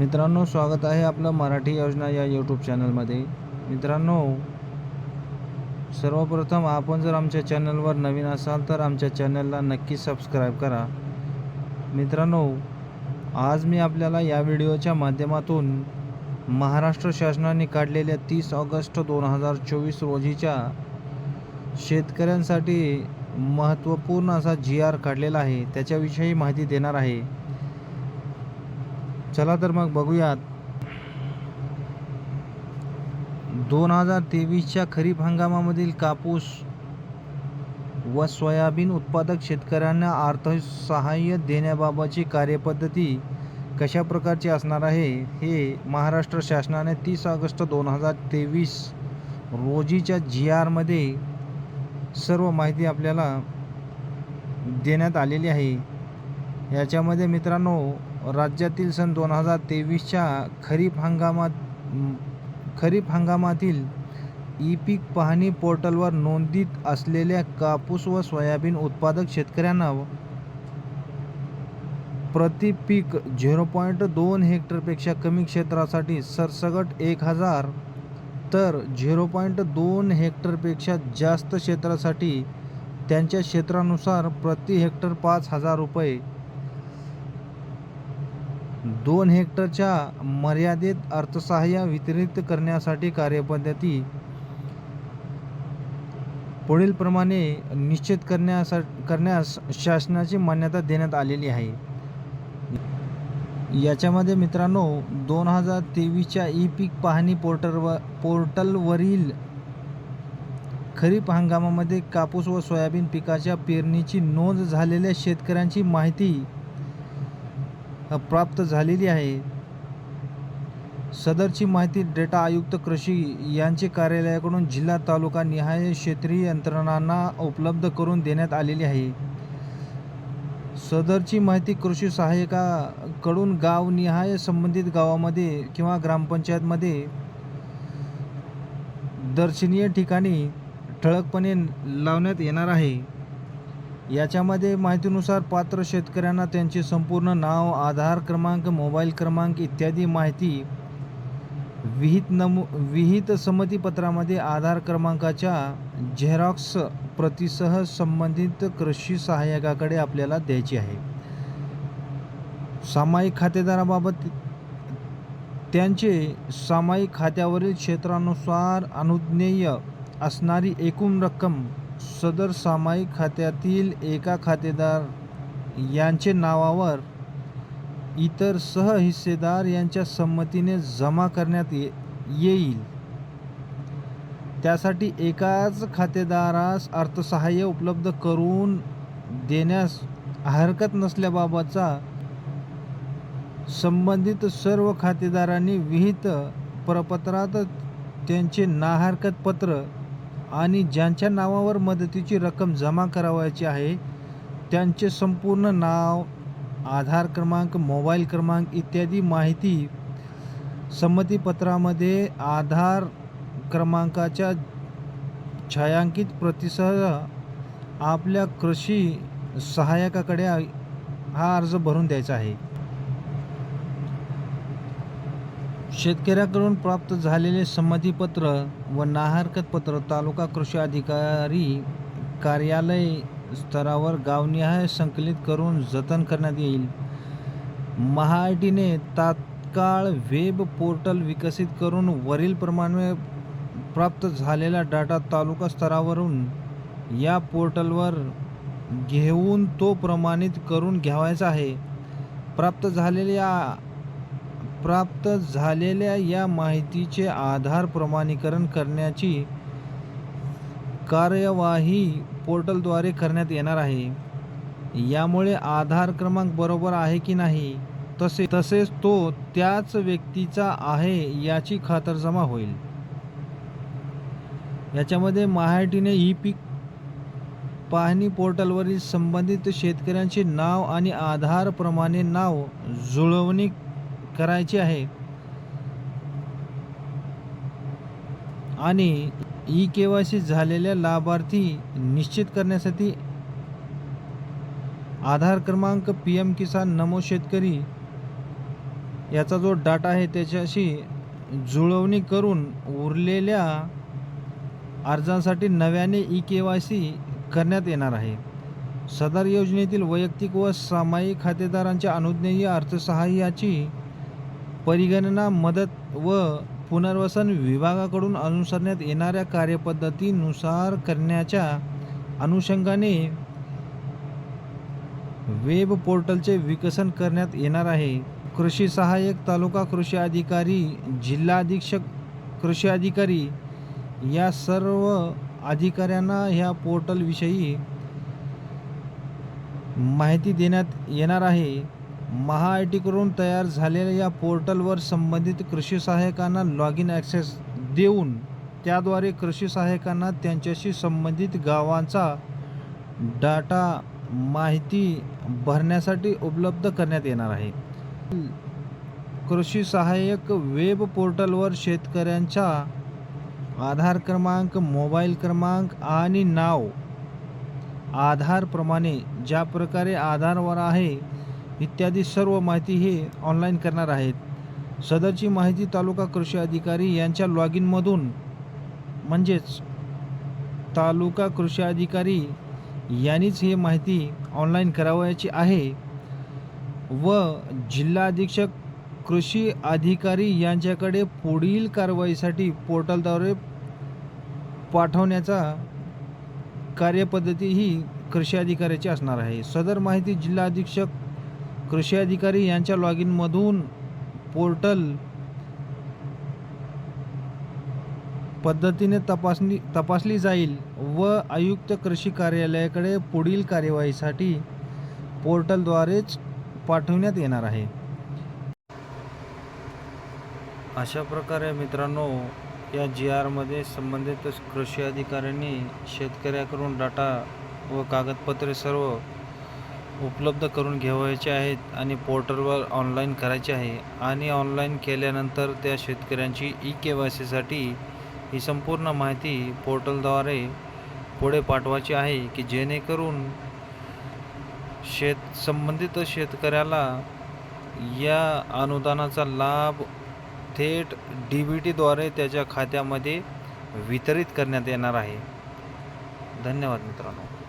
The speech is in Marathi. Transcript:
मित्रांनो स्वागत आहे आपलं मराठी योजना या यूट्यूब चॅनलमध्ये मित्रांनो सर्वप्रथम आपण जर आमच्या चॅनलवर नवीन असाल तर आमच्या चॅनलला नक्की सबस्क्राईब करा. मित्रांनो आज मी आपल्याला या व्हिडिओच्या माध्यमातून महाराष्ट्र शासनाने काढलेल्या तीस ऑगस्ट दोन हजार चोवीस रोजीच्या शेतकऱ्यांसाठी महत्त्वपूर्ण असा जी आर काढलेला आहे. त्याच्याविषयी माहिती देणार आहे. चला तर मग बघूयात. दोन हजार तेवीसच्या खरीप हंगामामधील कापूस व सोयाबीन उत्पादक शेतकऱ्यांना अर्थसहाय्य देण्याबाबतची कार्यपद्धती कशा प्रकारची असणार आहे हे महाराष्ट्र शासनाने तीस ऑगस्ट दोन हजार तेवीस रोजीच्या जी आरमध्ये सर्व माहिती आपल्याला देण्यात आलेली आहे. याच्यामध्ये मित्रांनो राज्यातील सन दोन हजार तेवीसच्या खरीप हंगामात खरीप हंगामातील ई पीक पाहणी पोर्टलवर नोंदीत असलेल्या कापूस व सोयाबीन उत्पादक शेतकऱ्यांना प्रति पीक झिरो पॉईंट दोन हेक्टरपेक्षा कमी क्षेत्रासाठी सरसगट एक हजार तर झिरो पॉईंट दोन हेक्टरपेक्षा जास्त क्षेत्रासाठी त्यांच्या क्षेत्रानुसार प्रति हेक्टर पाच हजार रुपये दोन हेक्टरच्या मर्यादित अर्थसहाय्य वितरित करण्यासाठी कार्यपद्धती पुढीलप्रमाणे निश्चित करण्यासा करण्यास शासनाची मान्यता देण्यात आलेली आहे. याच्यामध्ये मित्रांनो दोन हजार तेवीसच्या ई पीक पाहणी पोर्टलवर पोर्टलवरील खरीप हंगामामध्ये कापूस व सोयाबीन पिकाच्या पेरणीची नोंद झालेल्या शेतकऱ्यांची माहिती प्राप्त झालेली आहे. सदरची माहिती डेटा आयुक्त कृषी यांचे कार्यालयाकडून जिल्हा तालुका निहाय क्षेत्रीय यंत्रणांना उपलब्ध करून देण्यात आलेली आहे. सदरची माहिती कृषी सहाय्यकाकडून गावनिहाय संबंधित गावामध्ये किंवा ग्रामपंचायतमध्ये दर्शनीय ठिकाणी ठळकपणे लावण्यात येणार आहे. याच्यामध्ये माहितीनुसार पात्र शेतकऱ्यांना त्यांचे संपूर्ण नाव आधार क्रमांक मोबाईल क्रमांक इत्यादी माहिती विहित नमू विहित संमतीपत्रामध्ये आधार क्रमांकाच्या झेरॉक्स प्रतीसह संबंधित कृषी सहाय्यकाकडे आपल्याला द्यायची आहे. सामायिक खातेदाराबाबत त्यांचे सामायिक खात्यावरील क्षेत्रानुसार अनुज्ञेय असणारी एकूण रक्कम सदर सामायिक खात्यातील एका खातेदार यांचे नावावर इतर सहहिस्सेदार यांच्या संमतीने जमा करण्यात ये येईल. त्यासाठी एकाच खातेदारास अर्थसहाय्य उपलब्ध करून देण्यास हरकत नसल्याबाबतचा संबंधित सर्व खातेदारांनी विहित प्रपत्रात त्यांचे नाहरकत पत्र आणि ज्यांच्या नावावर मदतीची रक्कम जमा करावयाची आहे त्यांचे संपूर्ण नाव आधार क्रमांक मोबाईल क्रमांक इत्यादी माहिती संमतीपत्रामध्ये आधार क्रमांकाच्या छायांकित प्रतीसह आपल्या कृषी सहाय्यकाकडे हा अर्ज भरून द्यायचा आहे. शेतकऱ्याकडून प्राप्त झालेले संमतीपत्र व नाहरकत पत्र तालुका कृषी अधिकारी कार्यालय स्तरावर गावनिहाय संकलित करून जतन करण्यात येईल. महाआयटीने तात्काळ वेब पोर्टल विकसित करून वरील प्रमाणे प्राप्त झालेला डाटा तालुका स्तरावरून या पोर्टलवर घेऊन तो प्रमाणित करून घ्यावायचा आहे. प्राप्त झालेल्या प्राप्त झालेल्या या माहितीचे आधार प्रमाणीकरण करण्याची कार्यवाही पोर्टलद्वारे करण्यात येणार आहे. यामुळे आधार क्रमांक बरोबर आहे की नाही तसे तसेच तो त्याच व्यक्तीचा आहे याची खातरजमा होईल. याच्यामध्ये महाटीने ई पीक पाहणी पोर्टलवरील संबंधित शेतकऱ्यांचे नाव आणि आधार प्रमाणे नाव जुळवणी करायची आहे. आणि ई के वाय सी झालेल्या लाभार्थी निश्चित करण्यासाठी आधार क्रमांक पी एम किसान नमो शेतकरी याचा जो डाटा आहे त्याच्याशी जुळवणी करून उरलेल्या अर्जांसाठी नव्याने ई के वाय सी करण्यात येणार आहे. सदर योजनेतील वैयक्तिक व सामायिक खातेदारांच्या अनुज्ञेय अर्थसहाय्याची परिगणना मदत व पुनर्वसन विभागाकडून अनुसरण्यात येणाऱ्या कार्यपद्धतीनुसार करण्याच्या अनुषंगाने वेब पोर्टलचे विकसन करण्यात येणार आहे. कृषी सहाय्यक तालुका कृषी अधिकारी जिल्हा अधीक्षक कृषी अधिकारी या सर्व अधिकाऱ्यांना ह्या पोर्टलविषयी माहिती देण्यात येणार आहे. महा आय तयार झालेल्या या पोर्टलवर संबंधित कृषी सहाय्यकांना लॉग इन ॲक्सेस देऊन त्याद्वारे कृषी सहाय्यकांना त्यांच्याशी संबंधित गावांचा डाटा माहिती भरण्यासाठी उपलब्ध करण्यात येणार आहे. कृषी सहाय्यक वेब पोर्टलवर शेतकऱ्यांच्या आधार क्रमांक मोबाईल क्रमांक आणि नाव आधारप्रमाणे ज्या प्रकारे आधारवर आहे इत्यादी सर्व माहिती हे ऑनलाईन करणार आहेत. सदरची माहिती तालुका कृषी अधिकारी यांच्या लॉग इनमधून म्हणजेच तालुका कृषी अधिकारी यांनीच ही माहिती ऑनलाईन करावयाची आहे व जिल्हा अधीक्षक कृषी अधिकारी यांच्याकडे पुढील कारवाईसाठी पोर्टलद्वारे पाठवण्याचा कार्यपद्धती ही कृषी अधिकाऱ्याची असणार आहे. सदर माहिती जिल्हा अधीक्षक कृषी अधिकारी यांच्या लॉग इनमधून पोर्टल पद्धतीने तपासणी तपासली जाईल व आयुक्त कृषी कार्यालयाकडे पुढील कार्यवाहीसाठी पोर्टलद्वारेच पाठवण्यात येणार आहे. अशा प्रकारे मित्रांनो या जी आरमध्ये संबंधित कृषी अधिकाऱ्यांनी शेतकऱ्याकडून डाटा व कागदपत्रे सर्व उपलब्ध करून घेवायचे आहेत आणि पोर्टलवर ऑनलाईन करायचे आहे. आणि ऑनलाईन केल्यानंतर त्या शेतकऱ्यांची ई के वाय सीसाठी ही संपूर्ण माहिती पोर्टलद्वारे पुढे पाठवायची आहे की जेणेकरून शेत संबंधित शेतकऱ्याला या अनुदानाचा लाभ थेट डी बी टीद्वारे त्याच्या खात्यामध्ये वितरित करण्यात येणार आहे. धन्यवाद मित्रांनो.